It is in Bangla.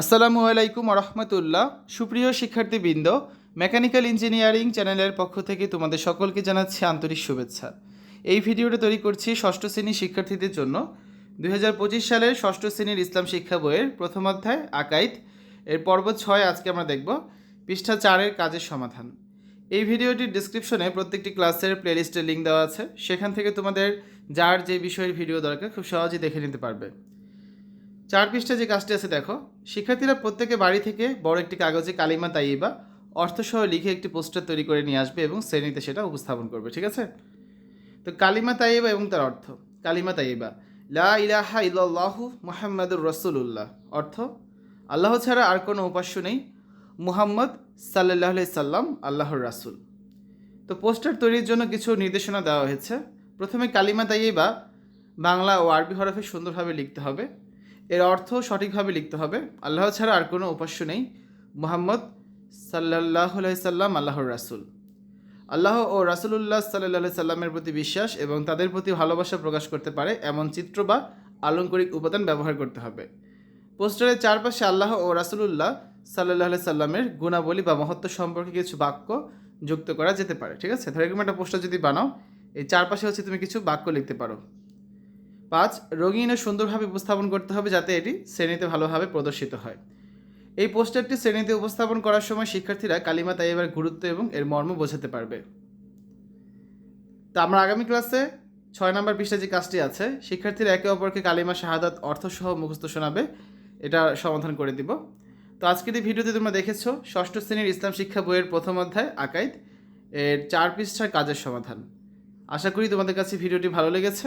আসসালামু আলাইকুম রহমতুল্লাহ সুপ্রিয় শিক্ষার্থীবৃন্দ, মেকানিক্যাল ইঞ্জিনিয়ারিং চ্যানেলের পক্ষ থেকে তোমাদের সকলকে জানাচ্ছি আন্তরিক শুভেচ্ছা। এই ভিডিওটা তৈরি করছি ষষ্ঠ শ্রেণির শিক্ষার্থীদের জন্য। দু হাজার পঁচিশ সালের ষষ্ঠ শ্রেণির ইসলাম শিক্ষা বইয়ের প্রথম অধ্যায়, আকাইদ। এর পর্ব ছয় আজকে আমরা দেখব, পৃষ্ঠা চারের কাজের সমাধান। এই ভিডিওটির ডিসক্রিপশনে প্রত্যেকটি ক্লাসের প্লেলিস্টের লিঙ্ক দেওয়া আছে। সেখান থেকে তোমাদের যার যে বিষয়ের ভিডিও দরকার, খুব সহজেই দেখে নিতে পারবে। চার পৃষ্ঠা যে কাজটি আছে, দেখো। শিক্ষার্থীরা প্রত্যেকে বাড়ি থেকে বড় একটি কাগজে কালিমা তাইবা অর্থসহ লিখে একটি পোস্টার তৈরি করে নিয়ে আসবে এবং শ্রেণীতে সেটা উপস্থাপন করবে, ঠিক আছে? তো কালিমা তাইবা এবং তার অর্থ। কালিমা তাইবা লা ইলাহা ইল্লাল্লাহু মুহাম্মাদুর রাসূলুল্লাহ। অর্থ, আল্লাহ ছাড়া আর কোনো উপাস্য নেই। মুহাম্মদ সাল্লাহ সাল্লাম, আল্লাহর রাসূল। তো পোস্টার তৈরির জন্য কিছু নির্দেশনা দেওয়া হয়েছে। প্রথমে কালিমা তাইবা বাংলা ও আরবি হরফে সুন্দরভাবে লিখতে হবে। এর অর্থ সঠিকভাবে লিখতে হবে। আল্লাহ ছাড়া আর কোনো উপাস্য নেই। মোহাম্মদ সাল্লাহ সাল্লাম আল্লাহর রাসুল। আল্লাহ ও রাসুলুল্লাহ সাল্লাহ সাল্লামের প্রতি বিশ্বাস এবং তাদের প্রতি ভালোবাসা প্রকাশ করতে পারে এমন চিত্র বা আলঙ্করিক উপাদান ব্যবহার করতে হবে। পোস্টারের চারপাশে আল্লাহ ও রাসুলুল্লাহ সাল্লাহ সাল্লামের গুণাবলী বা মহত্ব সম্পর্কে কিছু বাক্য যুক্ত করা যেতে পারে, ঠিক আছে? ধরে একটা পোস্টার যদি বানাও, এই চারপাশে হচ্ছে তুমি কিছু বাক্য লিখতে পারো। পাঁচ, রঙিন সুন্দরভাবে উপস্থাপন করতে হবে যাতে এটি শ্রেণীতে ভালোভাবে প্রদর্শিত হয়। এই পোস্টারটি শ্রেণীতে উপস্থাপন করার সময় শিক্ষার্থীরা কালিমা তাইবার গুরুত্ব এবং এর মর্ম বোঝাতে পারবে। তা আমরা আগামী ক্লাসে ছয় নম্বর পৃষ্ঠায় যে কাজটি আছে, শিক্ষার্থীরা একে অপরকে কালিমা, শাহাদাত, অর্থসহ মুখস্থ শোনাবে, এটা সমাধান করে দিব। তো আজকের এই ভিডিওতে তোমরা দেখেছ, ষষ্ঠ শ্রেণির ইসলাম শিক্ষা বইয়ের প্রথম অধ্যায়, আকাইদ, এর চার পৃষ্ঠার কাজের সমাধান। আশা করি তোমাদের কাছে ভিডিওটি ভালো লেগেছে।